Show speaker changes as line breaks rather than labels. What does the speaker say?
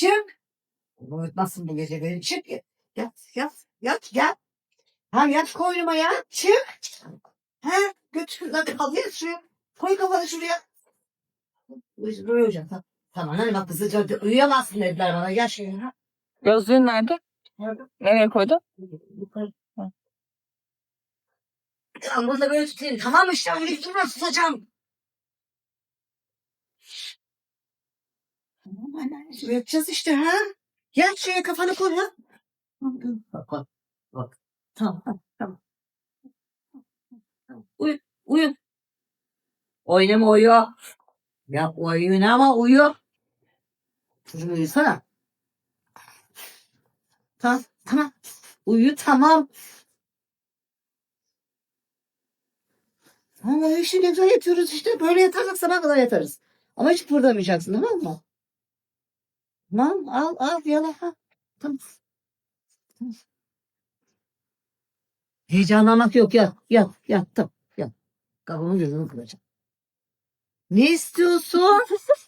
Çık. Uyutmasın bu gece beni. Çık. Yat, yat, yat, yat. Ha yat koynuma ya. Çık. Ha götür. Lan kaldır şuraya. Koy kafanı şuraya. Uy- Uyuyacağım. Tamam. Tamam hadi bak kızıca uyuyamazsın dediler bana. Gel şuraya. Ha.
Gözlüğün nerede?
Nerede?
Nereye koydun?
Yukarı. Tamam burada böyle tutayım. Tamam işte öyle durma tutacağım. Tamam anne. Şuraya yapacağız işte ha. Gel şuraya kafanı koy ha. Bak bak. Bak. Tamam tamam. tamam. Uyu. Uyu. Oynama uyu. Ya oynama uyu. Çocuğum uyusana. Tamam tamam. Uyu tamam. Ama işte ne güzel yatıyoruz işte. Böyle yatarsak sabah kadar yatarız. Ama hiç kıpırdamayacaksın tamam mı? Tamam al al yala. Ha. Tamam. Tamam. Heyecanlanmak yok yat yat yat tamam yat. Kafamı gözümü kıracağım. Ne istiyorsun?